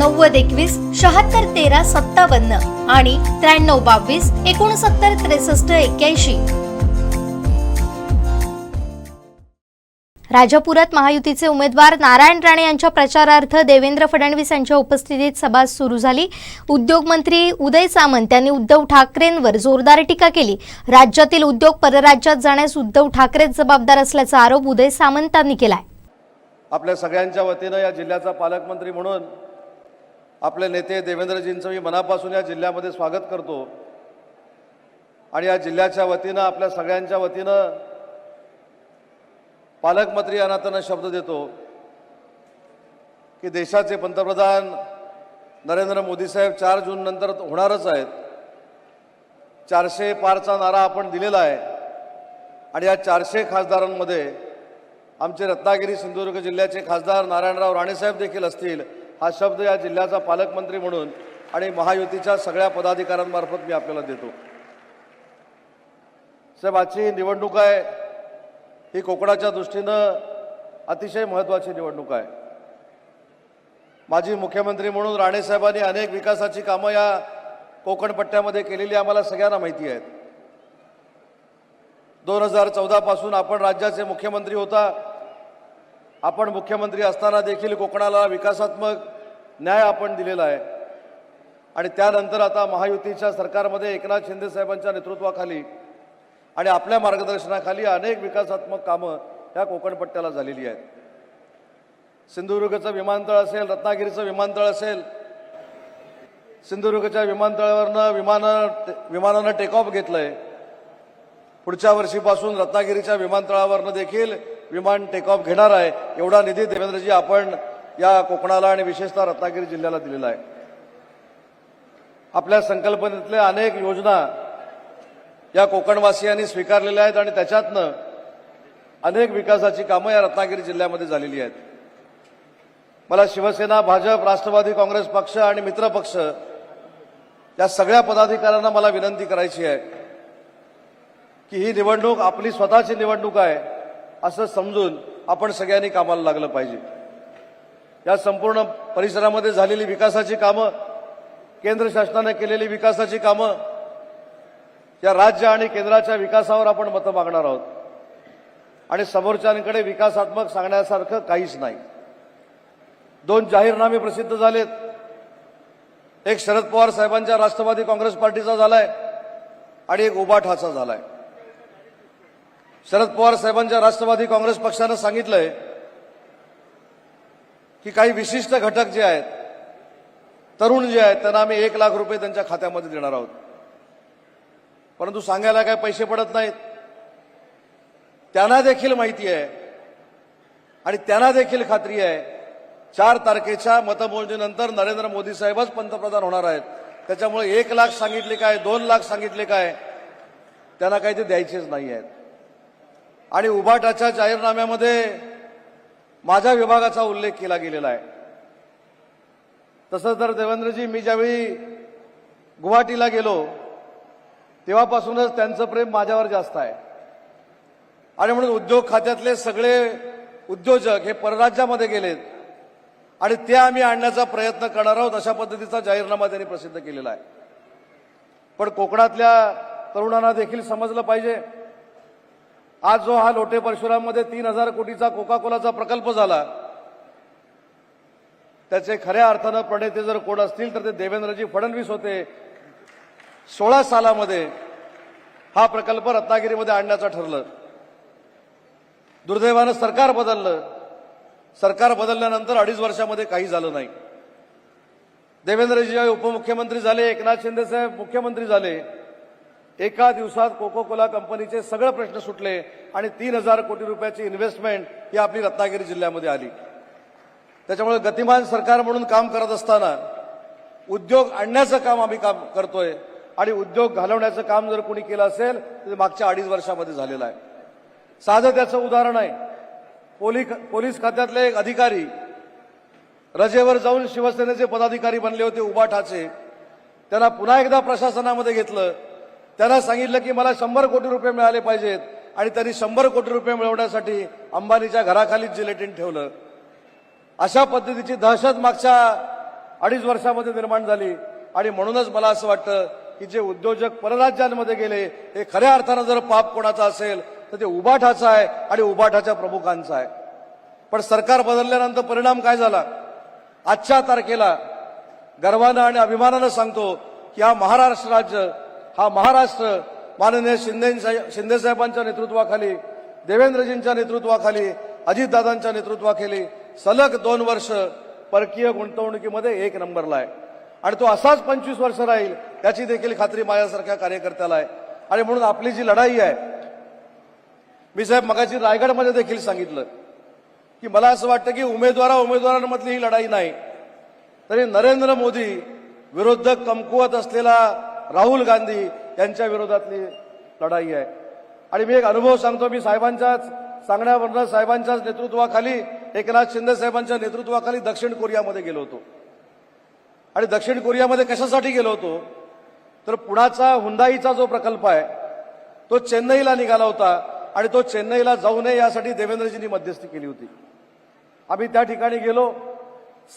नव्वद एकवीस शहात्तर तेरा सत्तावन्न आणि त्र्याण्णव बावीस एकोणसत्तर त्रेसष्ट एक्क्याऐंशी. राजापुरात महायुतीचे उमेदवार नारायण राणे यांच्या प्रचारार्थ देवेंद्र फडणवीस यांच्या उपस्थितीत सभा सुरू झाली. उद्योगमंत्री उदय सामंत यांनी उद्धव ठाकरेंवर जोरदार टीका केली. राज्यातील उद्योग परराज्यात जाण्यास उद्धव ठाकरेच जबाबदार असल्याचा आरोप उदय सामंतांनी केलाय. आपल्या सगळ्यांच्या वतीनं या जिल्ह्याचा पालकमंत्री म्हणून आपले नेते देवेंद्रजींचं मी मनापासून या जिल्ह्यामध्ये स्वागत करतो. आणि या जिल्ह्याच्या वतीनं आपल्या सगळ्यांच्या वतीनं पालकमंत्री या नात्यानं शब्द देतो की देशाचे पंतप्रधान नरेंद्र मोदी साहेब चार जून नंतर होणारच आहेत. चारशे पारचा नारा आपण दिलेला आहे. आणि या चारशे खासदारांमध्ये आमचे रत्नागिरी सिंधुदुर्ग जिल्ह्याचे खासदार नारायणराव राणेसाहेब देखील असतील. हा शब्द या जिल्ह्याचा पालकमंत्री म्हणून आणि महायुतीच्या सगळ्या पदाधिकाऱ्यांमार्फत मी आपल्याला देतो. साहेब आजची ही निवडणूक आहे ही कोकणाच्या दृष्टीनं अतिशय महत्त्वाची निवडणूक आहे. माजी मुख्यमंत्री म्हणून राणेसाहेबांनी अनेक विकासाची कामं या कोकणपट्ट्यामध्ये केलेली आम्हाला सगळ्यांना माहिती आहेत. दोन हजार चौदापासून आपण राज्याचे मुख्यमंत्री होता आपण मुख्यमंत्री असताना देखील कोकणाला विकासात्मक न्याय आपण दिलेला आहे. आणि त्यानंतर आता महायुतीच्या सरकारमध्ये एकनाथ शिंदे साहेबांच्या नेतृत्वाखाली आणि आपल्या मार्गदर्शनाखाली अनेक विकासात्मक कामं ह्या कोकणपट्ट्याला झालेली आहेत. सिंधुदुर्गचं विमानतळ असेल रत्नागिरीचं विमानतळ असेल सिंधुदुर्गच्या विमानतळावरनं विमानं विमानानं टेक ऑफ आहे पुढच्या वर्षीपासून रत्नागिरीच्या विमानतळावरनं देखील विमान टेक ऑफ घेणार आहे. एवढा निधी देवेंद्रजी आपण या कोकणाला आणि विशेषतः रत्नागिरी जिल्ह्याला दिलेला आहे. आपल्या संकल्पनेतल्या अनेक योजना या कोकणवासियांनी स्वीकारलेल्या आहेत आणि त्याच्यातनं अनेक विकासाची कामं या रत्नागिरी जिल्ह्यामध्ये झालेली आहेत. मला शिवसेना भाजप राष्ट्रवादी काँग्रेस पक्ष आणि मित्रपक्ष या सगळ्या पदाधिकाऱ्यांना मला विनंती करायची आहे की ही निवडणूक आपली स्वतःची निवडणूक आहे. असं समजून आपण सगळ्यांनी कामाला लागलं पाहिजे. या संपूर्ण परिसरामध्ये झालेली विकासाची कामं केंद्र शासनाने केलेली विकासाची कामं या राज्य आणि केंद्राच्या विकासावर आपण मतं मागणार आहोत. आणि समोरच्यांकडे विकासात्मक सांगण्यासारखं काहीच नाही. दोन जाहीरनामे प्रसिद्ध झालेत. एक शरद पवार साहेबांच्या राष्ट्रवादी काँग्रेस पार्टीचा झालाय आणि एक उबाठाचा झालाय. शरद पवार साहेबांच्या राष्ट्रवादी काँग्रेस पक्षानं सांगितलंय की काही विशिष्ट घटक जे आहेत तरुण जे आहेत त्यांना आम्ही एक लाख रुपये त्यांच्या खात्यामध्ये देणार आहोत. परंतु सांगायला काय पैसे पडत नाहीत. त्यांना देखील माहिती आहे आणि त्यांना देखील खात्री आहे चार तारखेच्या मतमोजणीनंतर नरेंद्र मोदी साहेबच पंतप्रधान होणार आहेत. त्याच्यामुळे एक लाख सांगितले काय दोन लाख सांगितले काय त्यांना काही ते द्यायचेच नाही आहेत. आणि उभाटाच्या जाहीरनाम्यामध्ये माझ्या विभागाचा उल्लेख केला गेलेला आहे. तसंच तर देवेंद्रजी मी ज्यावेळी गुवाहाटीला गेलो तेव्हापासूनच त्यांचं प्रेम माझ्यावर जास्त आहे. आणि म्हणून उद्योग खात्यातले सगळे उद्योजक हे परराज्यामध्ये गेलेत. आणि ते आम्ही आणण्याचा प्रयत्न करणार आहोत अशा पद्धतीचा जाहीरनामा त्यांनी प्रसिद्ध केलेला आहे. पण कोकणातल्या तरुणांना देखील समजलं पाहिजे. आज जो हा लोटे परशुराममध्ये तीन हजार कोटीचा कोका कोलाचा प्रकल्प झाला त्याचे खऱ्या अर्थानं प्रणेते जर कोण असतील तर ते देवेंद्रजी फडणवीस होते. सोळा सालामध्ये हा प्रकल्प रत्नागिरीमध्ये आणण्याचं ठरलं. दुर्दैवानं सरकार बदललं. सरकार बदलल्यानंतर अडीच वर्षामध्ये काही झालं नाही. देवेंद्रजी उपमुख्यमंत्री झाले एकनाथ शिंदे साहेब मुख्यमंत्री झाले. एका दिवसात कोको कोला कंपनीचे सगळे प्रश्न सुटले आणि तीन हजार कोटी रुपयाची इन्व्हेस्टमेंट ही आपली रत्नागिरी जिल्ह्यामध्ये आली. त्याच्यामुळे गतिमान सरकार म्हणून काम करत असताना उद्योग आणण्याचं काम आम्ही काम करतोय आणि उद्योग घालवण्याचं काम जर कोणी केलं असेल तर मागच्या अडीच वर्षामध्ये झालेलं आहे. साधं त्याचं उदाहरण आहे. पोलीस पोलीस खात्यातले एक अधिकारी रजेवर जाऊन शिवसेनेचे पदाधिकारी बनले होते उबाठाचे. त्यांना पुन्हा एकदा प्रशासनामध्ये घेतलं. त्यांना सांगितलं की मला शंभर कोटी रुपये मिळाले पाहिजेत. आणि त्यांनी शंभर कोटी रुपये मिळवण्यासाठी अंबानीच्या घराखालीच जिलेटिन ठेवलं. अशा पद्धतीची दहशत मागच्या अडीच वर्षामध्ये निर्माण झाली. आणि म्हणूनच मला असं वाटतं की जे उद्योजक परराज्यांमध्ये गेले हे खऱ्या अर्थानं जर पाप कोणाचा असेल तर ते उबाठाचं आहे आणि उबाठाच्या प्रमुखांचं आहे. पण सरकार बदलल्यानंतर परिणाम काय झाला? आजच्या तारखेला गर्वानं आणि अभिमानानं सांगतो की हा महाराष्ट्र राज्य हा महाराष्ट्र माननीय शिंदे शिंदेसाहेबांच्या नेतृत्वाखाली देवेंद्रजींच्या नेतृत्वाखाली अजितदादांच्या नेतृत्वाखाली सलग दोन वर्ष परकीय गुंतवणुकीमध्ये एक नंबरला आहे. आणि तो असाच पंचवीस वर्ष राहील याची देखील खात्री माझ्यासारख्या कार्यकर्त्याला आहे. आणि म्हणून आपली जी लढाई आहे मी साहेब मगाची रायगडमध्ये देखील सांगितलं की मला असं वाटतं की उमेदवारा उमेदवारांमधली ही लढाई नाही. तरी नरेंद्र मोदी विरुद्ध कमकुवत असलेला राहुल गांधी यांच्या विरोधातली लढाई आहे. आणि मी एक अनुभव सांगतो मी साहेबांच्याच सांगण्यावरून साहेबांच्याच नेतृत्वाखाली एकनाथ शिंदे साहेबांच्या नेतृत्वाखाली दक्षिण कोरियामध्ये गेलो होतो. आणि दक्षिण कोरियामध्ये कशासाठी गेलो होतो? तर पुण्याचा हुंदाईचा जो प्रकल्प आहे तो चेन्नईला निघाला होता आणि तो चेन्नईला जाऊ नये यासाठी देवेंद्रजींनी मध्यस्थी केली होती. आम्ही त्या ठिकाणी गेलो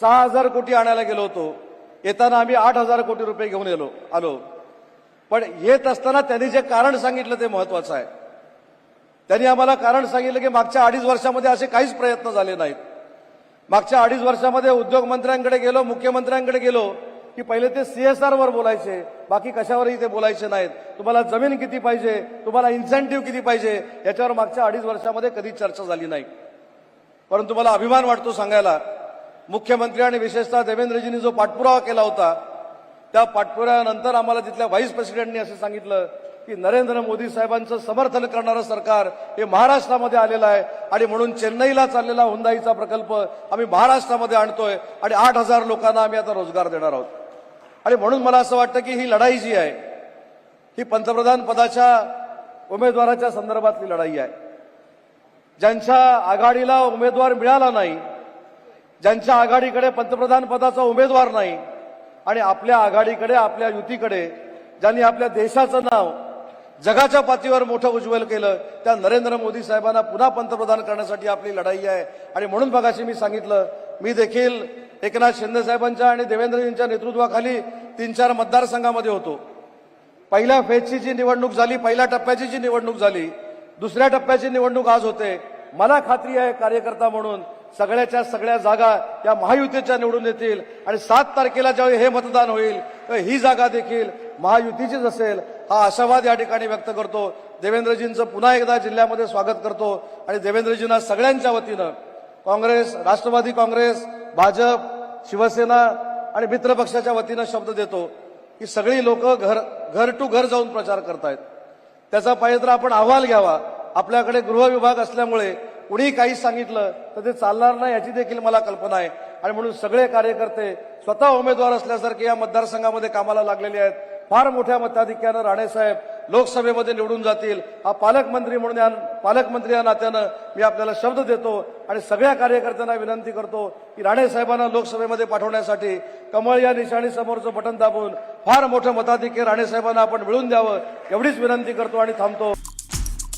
सहा हजार कोटी आणायला गेलो होतो. येताना आम्ही आठ हजार कोटी रुपये घेऊन येलो आलो. पण येत असताना त्यांनी जे कारण सांगितलं ते महत्वाचं आहे. त्यांनी आम्हाला कारण सांगितलं की मागच्या अडीच वर्षामध्ये असे काहीच प्रयत्न झाले नाहीत. मागच्या अडीच वर्षामध्ये उद्योगमंत्र्यांकडे गेलो मुख्यमंत्र्यांकडे गेलो की पहिले ते सीएसआरवर बोलायचे बाकी कशावरही ते बोलायचे नाहीत. तुम्हाला जमीन किती पाहिजे तुम्हाला इन्सेंटिव्ह किती पाहिजे याच्यावर मागच्या अडीच वर्षामध्ये कधी चर्चा झाली नाही. परंतु मला अभिमान वाटतो सांगायला मुख्यमंत्री आणि विशेषतः देवेंद्रजींनी जो पाठपुरावा केला होता त्या पाठपुऱ्यानंतर आम्हाला तिथल्या व्हाईस प्रेसिडेंटनी असं सांगितलं की नरेंद्र मोदी साहेबांचं समर्थन करणारं सरकार हे महाराष्ट्रामध्ये आलेलं आहे आणि म्हणून चेन्नईला चाललेला हुंदाईचा प्रकल्प आम्ही महाराष्ट्रामध्ये आणतोय आणि आठ हजार लोकांना आम्ही आता रोजगार देणार आहोत. आणि म्हणून मला असं वाटतं की ही लढाई जी आहे ही पंतप्रधान पदाच्या उमेदवाराच्या संदर्भातली लढाई आहे. ज्यांच्या आघाडीला उमेदवार मिळाला नाही ज्यांच्या आघाडीकडे पंतप्रधान पदाचा उमेदवार नाही आणि आपल्या आघाडीकडे आपल्या युतीकडे ज्यांनी आपल्या देशाचं नाव जगाच्या पातळीवर मोठं उज्ज्वल केलं त्या नरेंद्र मोदी साहेबांना पुन्हा पंतप्रधान करण्यासाठी आपली लढाई आहे. आणि म्हणून बघाशी मी सांगितलं मी देखील एकनाथ शिंदे साहेबांच्या आणि देवेंद्रजींच्या नेतृत्वाखाली तीन चार मतदारसंघामध्ये होतो. पहिल्या फेजची जी निवडणूक झाली पहिल्या टप्प्याची जी निवडणूक झाली दुसऱ्या टप्प्याची निवडणूक आज होते. मला खात्री आहे कार्यकर्ता म्हणून सगळ्याच्या सगळ्या जागा या महायुतीच्या निवडून येतील. आणि सात तारखेला ज्यावेळी हे मतदान होईल तर ही जागा देखील महायुतीचीच असेल. हा आशावाद या ठिकाणी व्यक्त करतो. देवेंद्रजींचं पुन्हा एकदा जिल्ह्यामध्ये स्वागत करतो. आणि देवेंद्रजींना सगळ्यांच्या वतीनं काँग्रेस राष्ट्रवादी काँग्रेस भाजप शिवसेना आणि मित्र पक्षाच्या वतीनं शब्द देतो की सगळी लोक घर घर टू घर जाऊन प्रचार करतायत. त्याचा पाहिजे तर आपण अहवाल घ्यावा आपल्याकडे गृह विभाग असल्यामुळे कुणी काही सांगितलं तर ते चालणार नाही याची देखील मला कल्पना आहे. आणि म्हणून सगळे कार्यकर्ते स्वतः उमेदवार असल्यासारखे या मतदारसंघामध्ये कामाला लागलेले आहेत. फार मोठ्या मताधिक्यानं राणेसाहेब लोकसभेमध्ये निवडून जातील. हा पालकमंत्री म्हणून या पालकमंत्री या नात्यानं मी आपल्याला शब्द देतो आणि सगळ्या कार्यकर्त्यांना विनंती करतो की राणेसाहेबांना लोकसभेमध्ये पाठवण्यासाठी कमळ या निशाणी समोरचं बटन दाबून फार मोठं मताधिक्य राणेसाहेबांना आपण मिळून द्यावं एवढीच विनंती करतो आणि थांबतो.